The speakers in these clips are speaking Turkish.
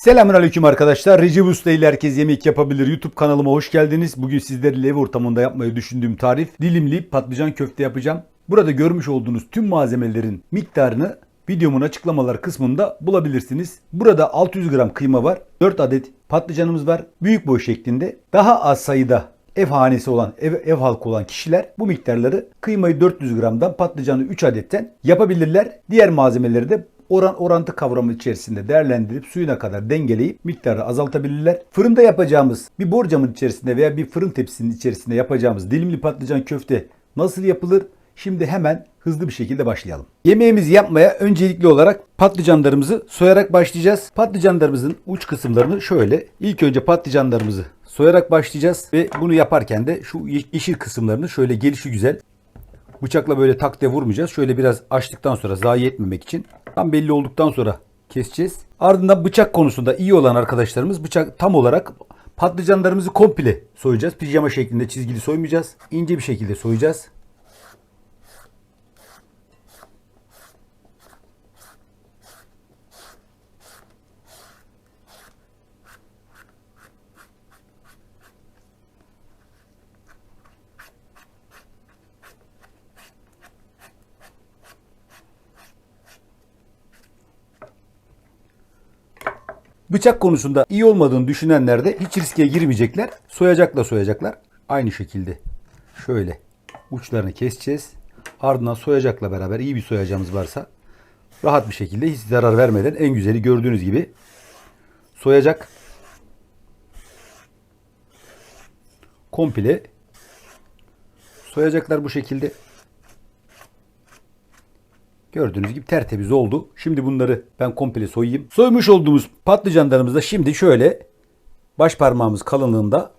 Selamünaleyküm arkadaşlar. Recep Usta ile herkes yemek yapabilir. YouTube kanalıma hoş geldiniz. Bugün sizlerle ev ortamında yapmayı düşündüğüm tarif dilimli patlıcan köfte yapacağım. Burada görmüş olduğunuz tüm malzemelerin miktarını videomun açıklamalar kısmında bulabilirsiniz. Burada 600 gram kıyma var. 4 adet patlıcanımız var. Büyük boy şeklinde. Daha az sayıda ev hanesi olan, ev, ev halkı olan kişiler bu miktarları kıymayı 400 gramdan patlıcanı 3 adetten yapabilirler. Diğer malzemeleri de oran orantı kavramı içerisinde değerlendirip suyuna kadar dengeleyip miktarı azaltabilirler. Fırında yapacağımız bir borcamın içerisinde veya bir fırın tepsisinin içerisinde yapacağımız dilimli patlıcan köfte nasıl yapılır? Şimdi hemen hızlı bir şekilde başlayalım. Yemeğimizi yapmaya öncelikli olarak patlıcanlarımızı soyarak başlayacağız. Patlıcanlarımızın uç kısımlarını şöyle ilk önce patlıcanlarımızı soyarak başlayacağız ve bunu yaparken de şu yeşil kısımlarını şöyle gelişi güzel Bıçakla böyle tak diye vurmayacağız. Şöyle biraz açtıktan sonra zayi etmemek için tam belli olduktan sonra keseceğiz. Ardından bıçak konusunda iyi olan arkadaşlarımız bıçak tam olarak patlıcanlarımızı komple soyacağız. Pijama şeklinde çizgili soymayacağız. İnce bir şekilde soyacağız. Bıçak konusunda iyi olmadığını düşünenler de hiç riske girmeyecekler. Soyacakla soyacaklar. Aynı şekilde şöyle uçlarını keseceğiz. Ardından soyacakla beraber iyi bir soyacağımız varsa rahat bir şekilde hiç zarar vermeden en güzeli gördüğünüz gibi soyacak komple soyacaklar bu şekilde. Gördüğünüz gibi tertemiz oldu. Şimdi bunları ben komple soyayım. Soymuş olduğumuz patlıcanlarımızı da şimdi şöyle baş parmağımız kalınlığında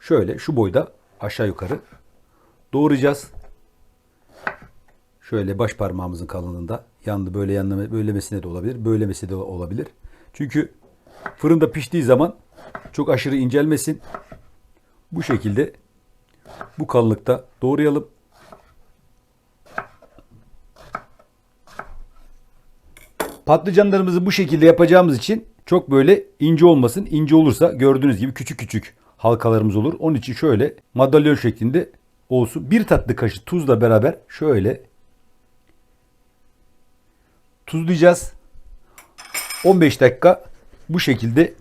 şöyle şu boyda aşağı yukarı doğrayacağız. Şöyle baş parmağımızın kalınlığında yandı böyle yanlama böylemesine de olabilir. Böylemesi de olabilir. Çünkü fırında piştiği zaman çok aşırı incelmesin. Bu şekilde bu kalınlıkta doğrayalım. Patlıcanlarımızı bu şekilde yapacağımız için çok böyle ince olmasın. İnce olursa gördüğünüz gibi küçük küçük halkalarımız olur. Onun için şöyle madalyon şeklinde olsun. Bir tatlı kaşığı tuzla beraber şöyle tuzlayacağız. 15 dakika bu şekilde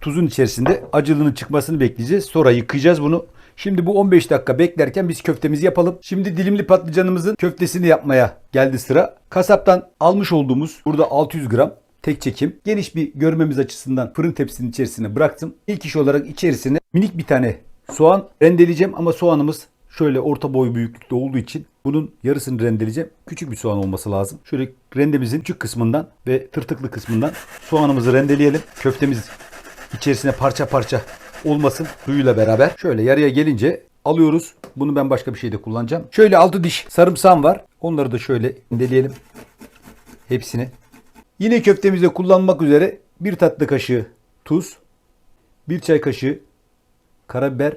tuzun içerisinde acılığının çıkmasını bekleyeceğiz. Sonra yıkayacağız bunu. Şimdi bu 15 dakika beklerken biz köftemizi yapalım. Şimdi dilimli patlıcanımızın köftesini yapmaya geldi sıra. Kasaptan almış olduğumuz burada 600 gram tek çekim. Geniş bir görmemiz açısından fırın tepsisinin içerisine bıraktım. İlk iş olarak içerisine minik bir tane soğan rendeleyeceğim ama soğanımız şöyle orta boy büyüklükte olduğu için bunun yarısını rendeleyeceğim. Küçük bir soğan olması lazım. Şöyle rendemizin küçük kısmından ve tırtıklı kısmından soğanımızı rendeleyelim. Köftemiz içerisine parça parça olmasın suyuyla beraber. Şöyle yarıya gelince alıyoruz. Bunu ben başka bir şeyde kullanacağım. Şöyle 6 diş sarımsağım var. Onları da şöyle indeleyelim. Hepsini. Yine köftemizde kullanmak üzere bir tatlı kaşığı tuz, bir çay kaşığı karabiber,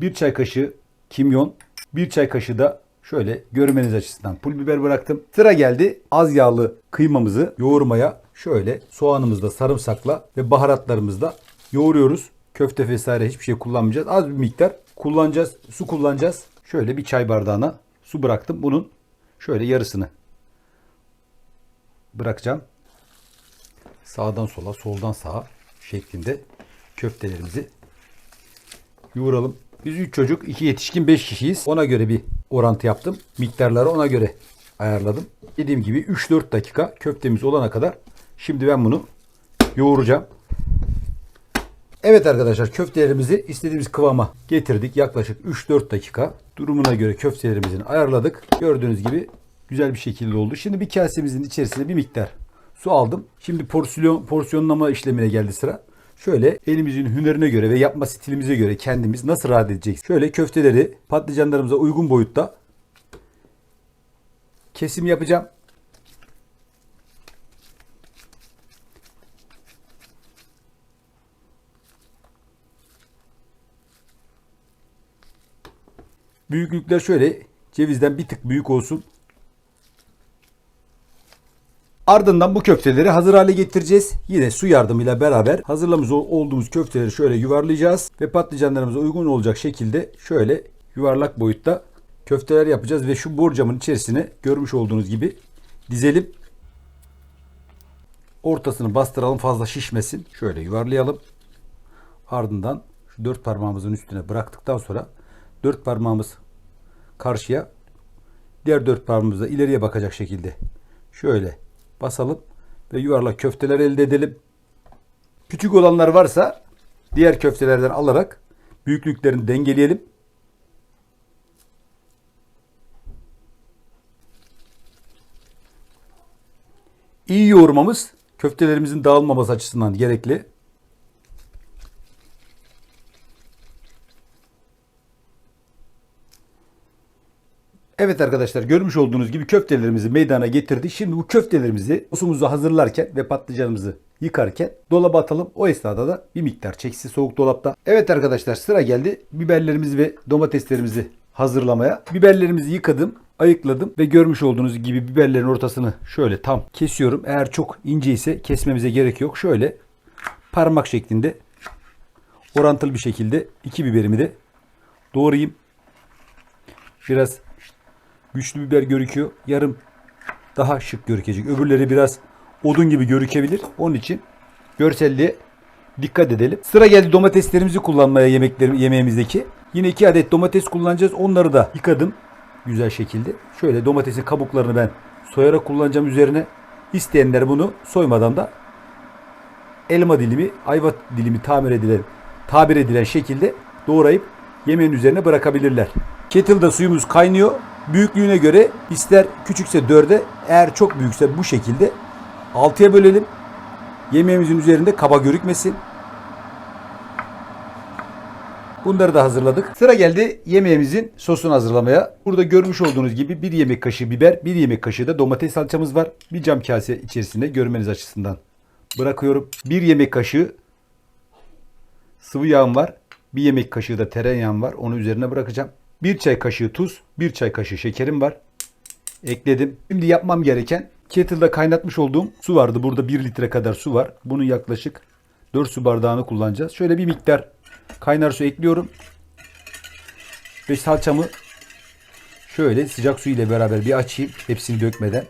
bir çay kaşığı kimyon, bir çay kaşığı da şöyle görmeniz açısından pul biber bıraktım. Sıra geldi az yağlı kıymamızı yoğurmaya. Şöyle soğanımızla, sarımsakla ve baharatlarımızla yoğuruyoruz. Köfte vesaire hiçbir şey kullanmayacağız. Az bir miktar kullanacağız. Su kullanacağız. Şöyle bir çay bardağına su bıraktım. Bunun şöyle yarısını bırakacağım. Sağdan sola, soldan sağa şeklinde köftelerimizi yoğuralım. Biz 3 çocuk, 2 yetişkin, 5 kişiyiz. Ona göre bir orantı yaptım. Miktarları ona göre ayarladım. Dediğim gibi 3-4 dakika köftemiz olana kadar şimdi ben bunu yoğuracağım. Evet arkadaşlar köftelerimizi istediğimiz kıvama getirdik. Yaklaşık 3-4 dakika durumuna göre köftelerimizin ayarladık. Gördüğünüz gibi güzel bir şekilde oldu. Şimdi bir kasemizin içerisine bir miktar su aldım. Şimdi porsiyon porsiyonlama işlemine geldi sıra. Şöyle elimizin hünerine göre ve yapma stilimize göre kendimiz nasıl rahat edeceğiz? Şöyle köfteleri patlıcanlarımıza uygun boyutta kesim yapacağım. Büyüklükler şöyle cevizden bir tık büyük olsun. Ardından bu köfteleri hazır hale getireceğiz. Yine su yardımıyla beraber hazırlamış ol- olduğumuz köfteleri şöyle yuvarlayacağız. Ve patlıcanlarımıza uygun olacak şekilde şöyle yuvarlak boyutta köfteler yapacağız. Ve şu borcamın içerisine görmüş olduğunuz gibi dizelim. Ortasını bastıralım fazla şişmesin. Şöyle yuvarlayalım. Ardından şu dört parmağımızın üstüne bıraktıktan sonra dört parmağımız karşıya diğer dört parmağımız da ileriye bakacak şekilde şöyle basalım ve yuvarlak köfteler elde edelim. Küçük olanlar varsa diğer köftelerden alarak büyüklüklerini dengeleyelim. İyi yoğurmamız köftelerimizin dağılmaması açısından gerekli. Evet arkadaşlar görmüş olduğunuz gibi köftelerimizi meydana getirdik. Şimdi bu köftelerimizi sosumuzu hazırlarken ve patlıcanımızı yıkarken dolaba atalım. O esnada da bir miktar çeksin soğuk dolapta. Evet arkadaşlar sıra geldi biberlerimizi ve domateslerimizi hazırlamaya. Biberlerimizi yıkadım, ayıkladım ve görmüş olduğunuz gibi biberlerin ortasını şöyle tam kesiyorum. Eğer çok ince ise kesmemize gerek yok. Şöyle parmak şeklinde orantılı bir şekilde iki biberimi de doğrayayım. Biraz güçlü biber görüküyor. Yarım daha şık görükecek. Öbürleri biraz odun gibi görükebilir. Onun için görselliğe dikkat edelim. Sıra geldi domateslerimizi kullanmaya yemeklerim yemeğimizdeki. Yine iki adet domates kullanacağız. Onları da yıkadım güzel şekilde. Şöyle domatesin kabuklarını ben soyarak kullanacağım üzerine. İsteyenler bunu soymadan da elma dilimi, ayva dilimi tamir edilen, tabir edilen şekilde doğrayıp yemeğin üzerine bırakabilirler. Kettle'da suyumuz kaynıyor. Büyüklüğüne göre ister küçükse 4'e, eğer çok büyükse bu şekilde 6'ya bölelim. Yemeğimizin üzerinde kaba görükmesin. Bunları da hazırladık. Sıra geldi yemeğimizin sosunu hazırlamaya. Burada görmüş olduğunuz gibi bir yemek kaşığı biber, bir yemek kaşığı da domates salçamız var. Bir cam kase içerisinde görmeniz açısından bırakıyorum. Bir yemek kaşığı sıvı yağım var. Bir yemek kaşığı da tereyağım var. Onu üzerine bırakacağım. Bir çay kaşığı tuz, bir çay kaşığı şekerim var. Ekledim. Şimdi yapmam gereken kettle'da kaynatmış olduğum su vardı. Burada 1 litre kadar su var. Bunun yaklaşık 4 su bardağını kullanacağız. Şöyle bir miktar kaynar su ekliyorum. Ve salçamı şöyle sıcak su ile beraber bir açayım. Hepsini dökmeden.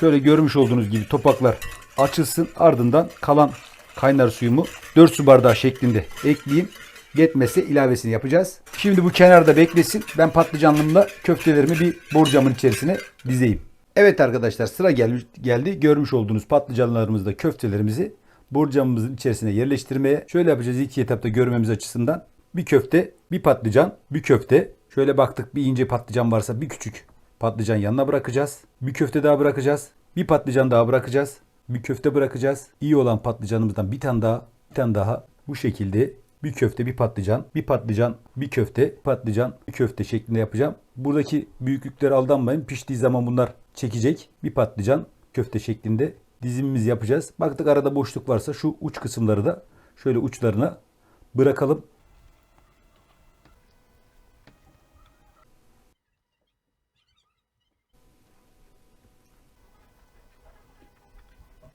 Şöyle görmüş olduğunuz gibi topaklar açılsın. Ardından kalan kaynar suyumu 4 su bardağı şeklinde ekleyeyim. Yetmezse ilavesini yapacağız. Şimdi bu kenarda beklesin. Ben patlıcanlımla köftelerimi bir borcamın içerisine dizeyim. Evet arkadaşlar sıra gel geldi. Görmüş olduğunuz patlıcanlarımızda köftelerimizi borcamımızın içerisine yerleştirmeye. Şöyle yapacağız ilk etapta görmemiz açısından. Bir köfte, bir patlıcan, bir köfte. Şöyle baktık bir ince patlıcan varsa bir küçük patlıcan yanına bırakacağız. Bir köfte daha bırakacağız. Bir patlıcan daha bırakacağız. Bir köfte bırakacağız. İyi olan patlıcanımızdan bir tane daha, bir tane daha bu şekilde bir köfte, bir patlıcan, bir patlıcan, bir köfte, patlıcan, bir köfte şeklinde yapacağım. Buradaki büyüklüklere aldanmayın. Piştiği zaman bunlar çekecek. Bir patlıcan, köfte şeklinde dizimimizi yapacağız. Baktık arada boşluk varsa şu uç kısımları da şöyle uçlarına bırakalım.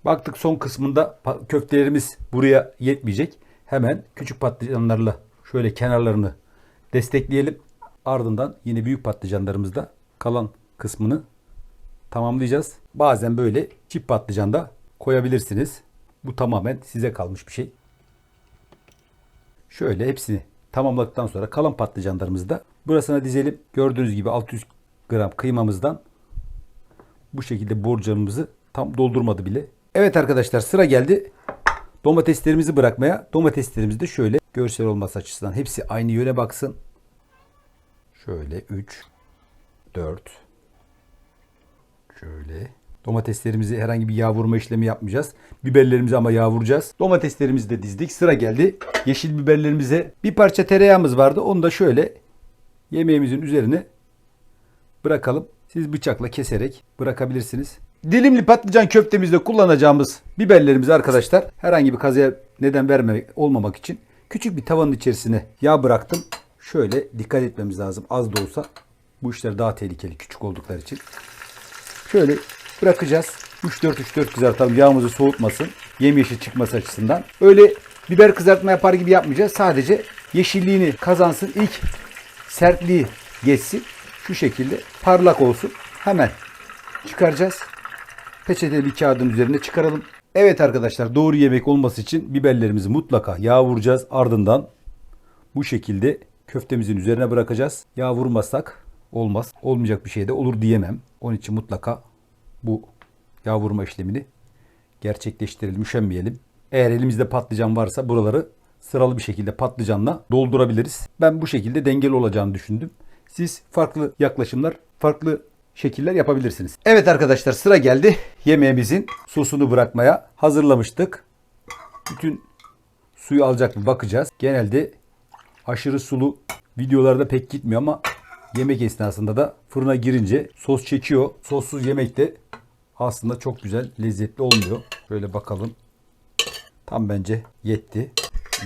Baktık son kısmında köftelerimiz buraya yetmeyecek. Hemen küçük patlıcanlarla şöyle kenarlarını destekleyelim. Ardından yine büyük patlıcanlarımızda kalan kısmını tamamlayacağız. Bazen böyle çift patlıcan da koyabilirsiniz. Bu tamamen size kalmış bir şey. Şöyle hepsini tamamladıktan sonra kalan patlıcanlarımızı da burasına dizelim. Gördüğünüz gibi 600 gram kıymamızdan bu şekilde borcamımızı tam doldurmadı bile. Evet arkadaşlar sıra geldi domateslerimizi bırakmaya. Domateslerimizi de şöyle görsel olması açısından hepsi aynı yöne baksın. Şöyle 3 4 Şöyle. Domateslerimizi herhangi bir yağ vurma işlemi yapmayacağız. Biberlerimizi ama yağ vuracağız. Domateslerimizi de dizdik. Sıra geldi. Yeşil biberlerimize bir parça tereyağımız vardı. Onu da şöyle yemeğimizin üzerine bırakalım. Siz bıçakla keserek bırakabilirsiniz. Dilimli patlıcan köftemizde kullanacağımız biberlerimizi arkadaşlar herhangi bir kazaya neden vermemek olmamak için küçük bir tavanın içerisine yağ bıraktım. Şöyle dikkat etmemiz lazım. Az da olsa bu işler daha tehlikeli küçük oldukları için. Şöyle bırakacağız. 3-4-3-4 kızartalım. Yağımızı soğutmasın. Yemyeşil çıkması açısından. Öyle biber kızartma yapar gibi yapmayacağız. Sadece yeşilliğini kazansın. İlk sertliği geçsin. Şu şekilde parlak olsun. Hemen çıkaracağız. Peçeteli bir kağıdın üzerine çıkaralım. Evet arkadaşlar doğru yemek olması için biberlerimizi mutlaka yağ vuracağız. Ardından bu şekilde köftemizin üzerine bırakacağız. Yağ vurmazsak olmaz. Olmayacak bir şey de olur diyemem. Onun için mutlaka bu yağ vurma işlemini gerçekleştirelim, üşenmeyelim. Eğer elimizde patlıcan varsa buraları sıralı bir şekilde patlıcanla doldurabiliriz. Ben bu şekilde dengeli olacağını düşündüm. Siz farklı yaklaşımlar, farklı şekiller yapabilirsiniz. Evet arkadaşlar sıra geldi. Yemeğimizin sosunu bırakmaya hazırlamıştık. Bütün suyu alacak mı bakacağız. Genelde aşırı sulu videolarda pek gitmiyor ama yemek esnasında da fırına girince sos çekiyor. Sossuz yemek de aslında çok güzel, lezzetli olmuyor. Şöyle bakalım. Tam bence yetti.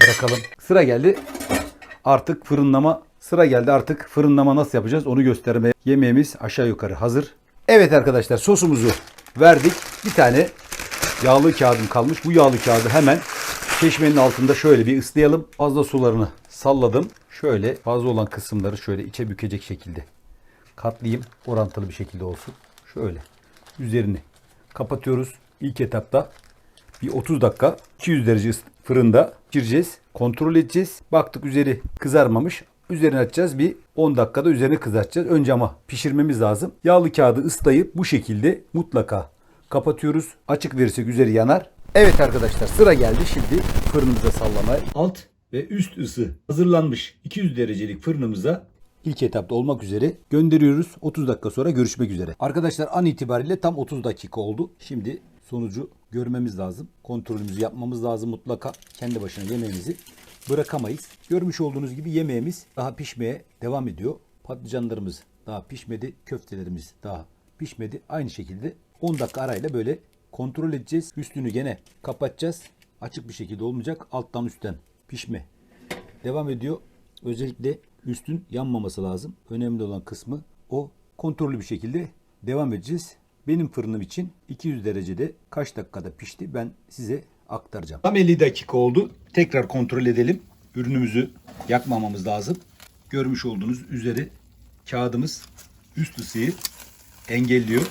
Bırakalım. Sıra geldi. Artık fırınlama sıra geldi. Artık fırınlama nasıl yapacağız onu göstermeye. Yemeğimiz aşağı yukarı hazır. Evet arkadaşlar sosumuzu verdik. Bir tane yağlı kağıdım kalmış. Bu yağlı kağıdı hemen çeşmenin altında şöyle bir ıslayalım. Fazla sularını salladım. Şöyle fazla olan kısımları şöyle içe bükecek şekilde katlayayım. Orantılı bir şekilde olsun. Şöyle üzerini kapatıyoruz. İlk etapta bir 30 dakika 200 derece fırında pişireceğiz. Kontrol edeceğiz. Baktık üzeri kızarmamış. Üzerine açacağız. Bir 10 dakikada üzerine kızartacağız. Önce ama pişirmemiz lazım. Yağlı kağıdı ıslayıp bu şekilde mutlaka kapatıyoruz. Açık verirsek üzeri yanar. Evet arkadaşlar sıra geldi. Şimdi fırınımıza sallamaya. Alt ve üst ısı hazırlanmış 200 derecelik fırınımıza ilk etapta olmak üzere gönderiyoruz. 30 dakika sonra görüşmek üzere. Arkadaşlar an itibariyle tam 30 dakika oldu. Şimdi sonucu görmemiz lazım. Kontrolümüzü yapmamız lazım mutlaka. Kendi başına yemeğimizi bırakamayız. Görmüş olduğunuz gibi yemeğimiz daha pişmeye devam ediyor. Patlıcanlarımız daha pişmedi. Köftelerimiz daha pişmedi. Aynı şekilde 10 dakika arayla böyle kontrol edeceğiz. Üstünü gene kapatacağız. Açık bir şekilde olmayacak. Alttan üstten pişme devam ediyor. Özellikle üstün yanmaması lazım. Önemli olan kısmı o kontrollü bir şekilde devam edeceğiz. Benim fırınım için 200 derecede kaç dakikada pişti ben size aktaracağım. Tam 50 dakika oldu. Tekrar kontrol edelim. Ürünümüzü yakmamamız lazım. Görmüş olduğunuz üzeri kağıdımız üst ısıyı engelliyor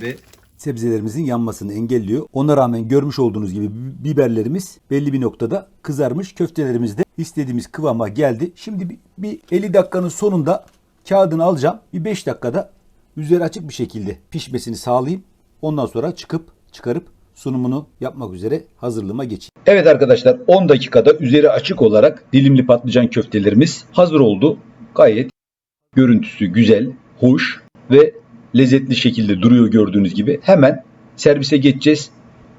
ve sebzelerimizin yanmasını engelliyor. Ona rağmen görmüş olduğunuz gibi biberlerimiz belli bir noktada kızarmış. Köftelerimiz de istediğimiz kıvama geldi. Şimdi bir, bir 50 dakikanın sonunda kağıdını alacağım. Bir 5 dakikada üzeri açık bir şekilde pişmesini sağlayayım. Ondan sonra çıkıp çıkarıp sunumunu yapmak üzere hazırlığıma geçeyim. Evet arkadaşlar 10 dakikada üzeri açık olarak dilimli patlıcan köftelerimiz hazır oldu. Gayet görüntüsü güzel, hoş ve lezzetli şekilde duruyor gördüğünüz gibi. Hemen servise geçeceğiz.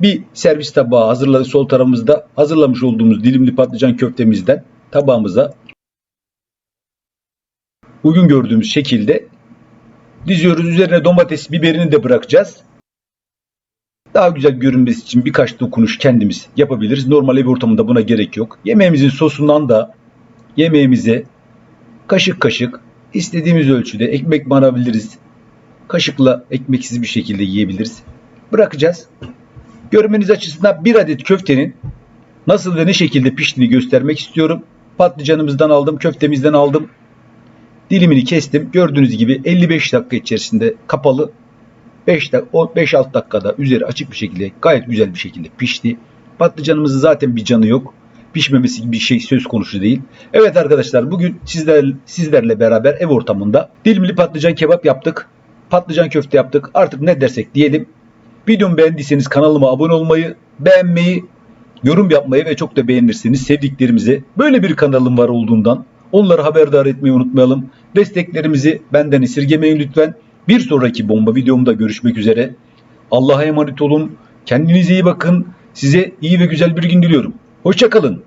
Bir servis tabağı hazırladık sol tarafımızda hazırlamış olduğumuz dilimli patlıcan köftemizden tabağımıza bugün gördüğümüz şekilde diziyoruz. Üzerine domates, biberini de bırakacağız. Daha güzel görünmesi için birkaç dokunuş kendimiz yapabiliriz. Normal ev ortamında buna gerek yok. Yemeğimizin sosundan da yemeğimize kaşık kaşık istediğimiz ölçüde ekmek banabiliriz. Kaşıkla ekmeksiz bir şekilde yiyebiliriz. Bırakacağız. Görmeniz açısından bir adet köftenin nasıl ve ne şekilde piştiğini göstermek istiyorum. Patlıcanımızdan aldım, köftemizden aldım. Dilimini kestim. Gördüğünüz gibi 55 dakika içerisinde kapalı 5 5-6 dakikada üzeri açık bir şekilde gayet güzel bir şekilde pişti. Patlıcanımızın zaten bir canı yok. Pişmemesi gibi bir şey söz konusu değil. Evet arkadaşlar bugün sizler sizlerle beraber ev ortamında dilimli patlıcan kebap yaptık. Patlıcan köfte yaptık. Artık ne dersek diyelim. Videomu beğendiyseniz kanalıma abone olmayı, beğenmeyi, yorum yapmayı ve çok da beğenirseniz sevdiklerimize böyle bir kanalım var olduğundan onları haberdar etmeyi unutmayalım. Desteklerimizi benden esirgemeyin lütfen. Bir sonraki bomba videomda görüşmek üzere. Allah'a emanet olun. Kendinize iyi bakın. Size iyi ve güzel bir gün diliyorum. Hoşçakalın.